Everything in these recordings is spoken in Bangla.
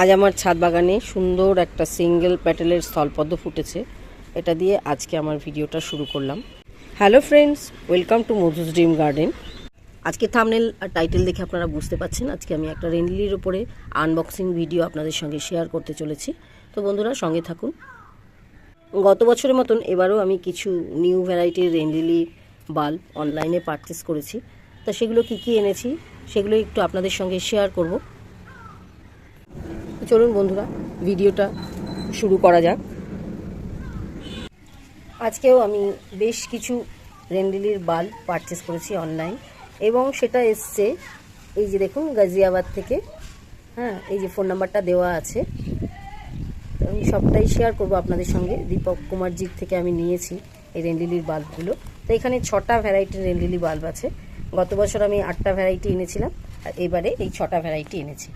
আজ আমার ছাদ বাগানে সুন্দর একটা সিঙ্গেল প্যাটেলের স্থলপদ্ম ফুটেছে। এটা দিয়ে আজকে আমার ভিডিওটা শুরু করলাম। Hello friends welcome to Madhu's dream garden আজকে থামনেল আর টাইটেল দেখে আপনারা বুঝতে পারছেন, আজকে আমি একটা রেনলিলির ওপরে আনবক্সিং ভিডিও আপনাদের সঙ্গে শেয়ার করতে চলেছি। তো বন্ধুরা, সঙ্গে থাকুন। গত বছরের মতন এবারও আমি কিছু নিউ ভ্যারাইটির রেনলিলি বাল্ব অনলাইনে পারচেস করেছি। তা সেগুলো কি কি এনেছি, সেগুলো একটু আপনাদের সঙ্গে শেয়ার করব। চলুন বন্ধুরা, ভিডিওটা শুরু করা যাক। আজকেও আমি বেশ কিছু রেনলিলির বাল্ব পারচেস করেছি অনলাইন এবং সেটা এসছে, এই যে দেখুন, গাজিয়াবাদ থেকে। হ্যাঁ এই যে ফোন নাম্বারটা দেওয়া আছে। আমি সবটাই শেয়ার করব আপনাদের সঙ্গে। দীপক কুমারজির থেকে আমি নিয়েছি এই রেনলিলির বাল্বগুলো তো এখানে ছটা ভ্যারাইটির রেনলিলি বাল্ব আছে। গত বছর আমি আটটা ভ্যারাইটি এনেছিলাম, আর এবারে এই ছটা ভ্যারাইটি এনেছি।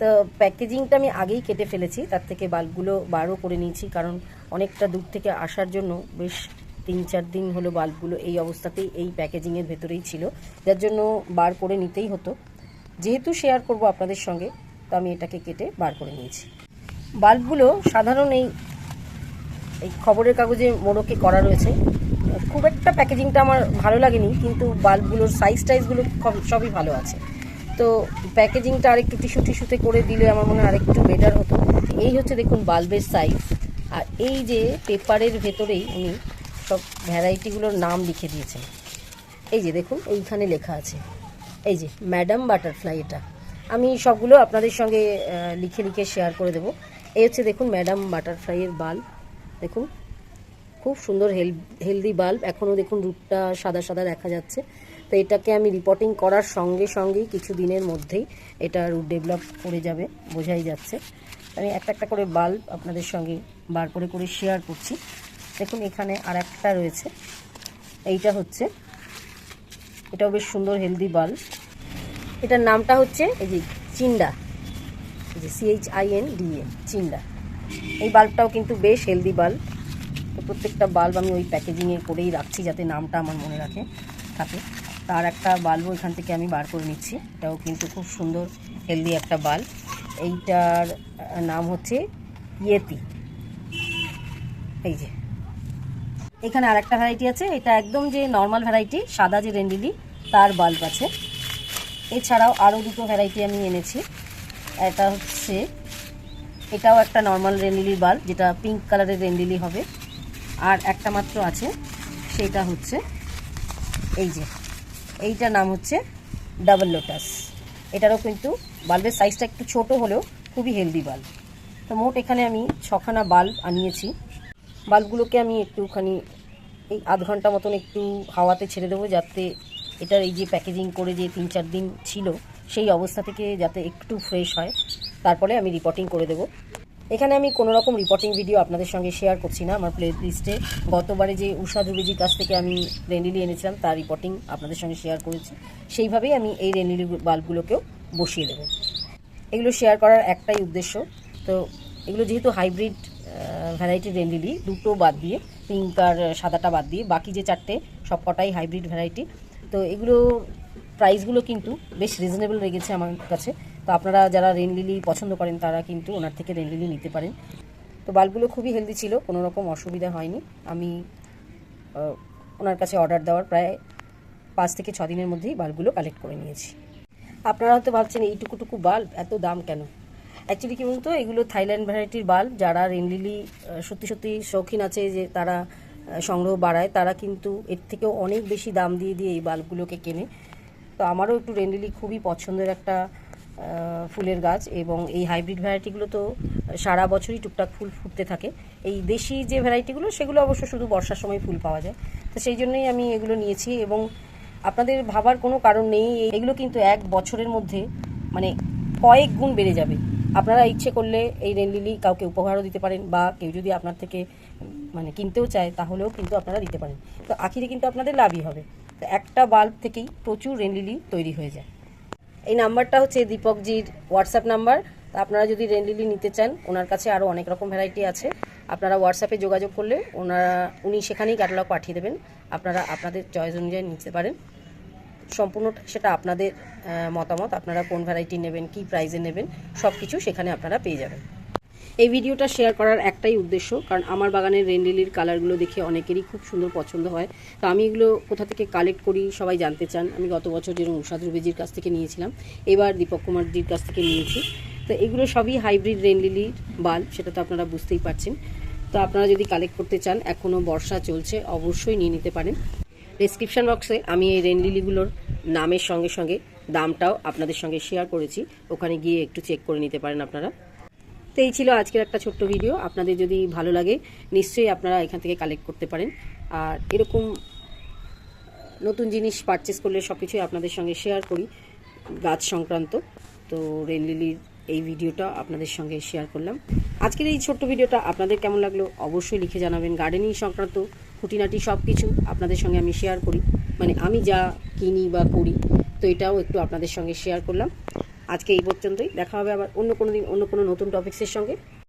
তো প্যাকেজিংটা আমি আগেই কেটে ফেলেছি, তার থেকে বাল্বগুলো বারও করে নিয়েছি, কারণ অনেকটা দূর থেকে আসার জন্য বেশ তিন চার দিন হলো বাল্বগুলো এই অবস্থাতেই এই প্যাকেজিংয়ের ভেতরেই ছিল, যার জন্য বার করে নিতেই হতো। যেহেতু শেয়ার করব আপনাদের সঙ্গে, তো আমি এটাকে কেটে বার করে নিয়েছি। বাল্বগুলো সাধারণ এই এই খবরের কাগজে মোড়কে করা রয়েছে। খুব একটা প্যাকেজিংটা আমার ভালো লাগেনি, কিন্তু বাল্বগুলোর সাইজ টাইজগুলো সবই ভালো আছে। তো প্যাকেজিংটা আরেকটু টিস্যু টিস্যুতে করে দিলে আমার মনে হয় আরেকটু বেটার হতো। এই হচ্ছে দেখুন বাল্বের সাইজ আর এই যে পেপারের ভেতরেই উনি সব ভ্যারাইটিগুলোর নাম লিখে দিয়েছেন। এই যে দেখুন, এইখানে লেখা আছে। এই যে ম্যাডাম বাটারফ্লাই এটা। আমি সবগুলো আপনাদের সঙ্গে লিখে লিখে শেয়ার করে দেবো। এই হচ্ছে দেখুন ম্যাডাম বাটারফ্লাইয়ের বাল্ব। দেখুন, খুব সুন্দর হেল হেলদি বাল্ব। এখনও দেখুন রুটটা সাদা সাদা দেখা যাচ্ছে। তো এটাকে আমি রিপোর্টিং করার সঙ্গে সঙ্গেই কিছু দিনের মধ্যেই এটা রুট ডেভেলপ করে যাবে, বোঝাই যাচ্ছে। আমি একটা একটা করে বাল্ব আপনাদের সঙ্গে বার করে করে শেয়ার করছি। দেখুন, এখানে আর একটা রয়েছে। এইটা হচ্ছে, এটাও বেশ সুন্দর হেলদি বাল্ব এটার নামটা হচ্ছে, এই যে চিন্ডা, এই যে C H I N D D A চিন্ডা। এই বাল্বটাও কিন্তু বেশ হেলদি বাল্ব তো প্রত্যেকটা বাল্ব আমি ওই প্যাকেজিংয়ে করেই রাখছি যাতে নামটা আমার মনে রাখে, থাকে। তার একটা বাল্বও এখান থেকে আমি বার করে নিচ্ছি। এটাও কিন্তু খুব সুন্দর হেলদি একটা বাল্ব। এইটার নাম হচ্ছে ইয়েতি। এই যে। এখানে আর একটা ভ্যারাইটি আছে। এটা একদম যে নর্মাল ভ্যারাইটি সাদা যে রেন্ডিলি, তার বাল্ব আছে। এছাড়াও আরও দুটো ভ্যারাইটি আমি এনেছি। এটা হচ্ছে, এটাও একটা নর্মাল রেন্ডিলি বাল্ব, যেটা পিঙ্ক কালারের রেন্ডিলি হবে। আর একটা মাত্র আছে, সেটা হচ্ছে, এই যে। এইটার নাম হচ্ছে ডাবল লোটাস। এটারও কিন্তু বাল্বের সাইজটা একটু ছোট হলেও খুবই হেলদি বাল্ব। তো মোট এখানে আমি ছখানা বাল্ব আনিয়েছি। বাল্বগুলোকে আমি একটুখানি এই আধ ঘণ্টা মতন একটু হাওয়াতে ছেড়ে দেবো যাতে এটার এই যে প্যাকেজিং করে যে তিন চার দিন ছিল, সেই অবস্থা থেকে যাতে একটু ফ্রেশ হয়। তারপরে আমি রিপোর্টিং করে দেবো। এখানে আমি কোনো রকম রিপোর্টিং ভিডিও আপনাদের সঙ্গে শেয়ার করছি না, আমার প্লে লিস্টে গতবারে যে উষা ধ্রুবেজির কাছ থেকে আমি রেন্ডিলি এনেছিলাম, তার রিপোর্টিং আপনাদের সঙ্গে শেয়ার করেছি। সেইভাবেই আমি এই রেন্ডিলি বাল্বগুলোকেও বসিয়ে দেবো। এগুলো শেয়ার করার একটাই উদ্দেশ্য। তো এগুলো যেহেতু হাইব্রিড ভ্যারাইটির রেন্ডিলি দুটো বাদ দিয়ে পিঙ্ক আর সাদাটা বাদ দিয়ে, বাকি যে চারটে সব কটাই হাইব্রিড ভ্যারাইটি তো এগুলো প্রাইসগুলো কিন্তু বেশ রিজনেবল লেগেছে আমার কাছে। তো আপনারা যারা রেনলিলি পছন্দ করেন, তারা কিন্তু ওনার থেকে রেনলিলি নিতে পারেন। তো বাল্বগুলো খুবই হেলদি ছিল, কোনো রকম অসুবিধা হয়নি। আমি ওনার কাছে অর্ডার দেওয়ার প্রায় পাঁচ থেকে ছ দিনের মধ্যেই বাল্বগুলো কালেক্ট করে নিয়েছি। আপনারা হয়তো ভাবছেন এইটুকুটুকু বাল্ব, এত দাম কেন? অ্যাকচুয়ালি কি বলুন তো এগুলো থাইল্যান্ড ভ্যারাইটির বাল্ব, যারা রেনলিলি সত্যি সত্যি শৌখিন আছে যে তারা সংগ্রহ বাড়ায়, তারা কিন্তু এর থেকেও অনেক বেশি দাম দিয়ে দিয়ে এই বাল্বগুলোকে কেনে। তো আমারও একটু রেনলিলি খুবই পছন্দের একটা ফুলের গাছ এবং এই হাইব্রিড ভ্যারাইটিগুলো তো সারা বছরই টুকটাক ফুল ফুটতে থাকে। এই দেশি যে ভ্যারাইটিগুলো, সেগুলো অবশ্য শুধু বর্ষার সময় ফুল পাওয়া যায়। তো সেই জন্যই আমি এগুলো নিয়েছি এবং আপনাদের ভাবার কোনো কারণ নেই, এগুলো কিন্তু এক বছরের মধ্যে মানে কয়েক গুণ বেড়ে যাবে। আপনারা ইচ্ছে করলে এই রেনলিলি কাউকে উপহারও দিতে পারেন বা কেউ যদি আপনার থেকে মানে কিনতেও চায়, তাহলেও কিন্তু আপনারা দিতে পারেন। তো আখিরে কিন্তু আপনাদের লাভই হবে। তো একটা বাল্ব থেকেই প্রচুর রেনলিলি তৈরি হয়ে যায়। এই নাম্বারটা হচ্ছে দীপকজির হোয়াটসঅ্যাপ নাম্বার। তো আপনারা যদি রেনলিলি নিতে চান, ওনার কাছে আরও অনেক রকম ভ্যারাইটি আছে। আপনারা হোয়াটসঅ্যাপে যোগাযোগ করলে ওনারা উনি সেখানেই ক্যাটালগ পাঠিয়ে দেবেন। আপনারা, আপনাদের চয়েস অনুযায়ী নিতে পারেন। সম্পূর্ণটা সেটা আপনাদের মতামত। আপনারা কোন ভ্যারাইটি নেবেন, কি প্রাইজে নেবেন সব কিছু সেখানে আপনারা পেয়ে যাবেন। এই ভিডিওটা শেয়ার করার একটাই উদ্দেশ্য, কারণ আমার বাগানের রেন্ডিলির কালারগুলো দেখে অনেকেরই খুব সুন্দর পছন্দ হয়। তো আমি এগুলো কোথা থেকে কালেক্ট করি সবাই জানতে চান। আমি গত বছর যেরকম উষা ধ্রুবেজির কাছ থেকে নিয়েছিলাম, এবার দীপক কুমারজির কাছ থেকে নিয়েছি। তো এগুলো সবই হাইব্রিড রেন্ডিলির বাল, সেটা তো আপনারা বুঝতেই পারছেন। তো আপনারা যদি কালেক্ট করতে চান এখনও বর্ষা চলছে, অবশ্যই নিয়ে নিতে পারেন। ডিসক্রিপশন বক্সে আমি এই রেনলিলিগুলোর নামের সঙ্গে সঙ্গে দামটাও আপনাদের সঙ্গে শেয়ার করেছি। ওখানে গিয়ে একটু চেক করে নিতে পারেন আপনারা। তো এই ছিল আজকের একটা ছোট্ট ভিডিও আপনাদের যদি ভালো লাগে, নিশ্চয়ই আপনারা এখান থেকে কালেক্ট করতে পারেন। আর এরকম নতুন জিনিস পারচেস করলে সব কিছুই আপনাদের সঙ্গে শেয়ার করি, গাছ সংক্রান্ত। তো রেনলিলির এই ভিডিওটা আপনাদের সঙ্গে শেয়ার করলাম। আজকের এই ছোট্ট ভিডিওটা আপনাদের কেমন লাগল অবশ্যই লিখে জানাবেন। গার্ডেনিং সংক্রান্ত খুঁটিনাটি সব কিছু আপনাদের সঙ্গে আমি শেয়ার করি। মানে আমি যা কিনি বা করি, তো এটাও একটু আপনাদের সঙ্গে শেয়ার করলাম। আজকে এই পর্যন্তই। দেখা হবে আবার অন্য কোনো দিন অন্য কোনো নতুন টপিক্সের সঙ্গে।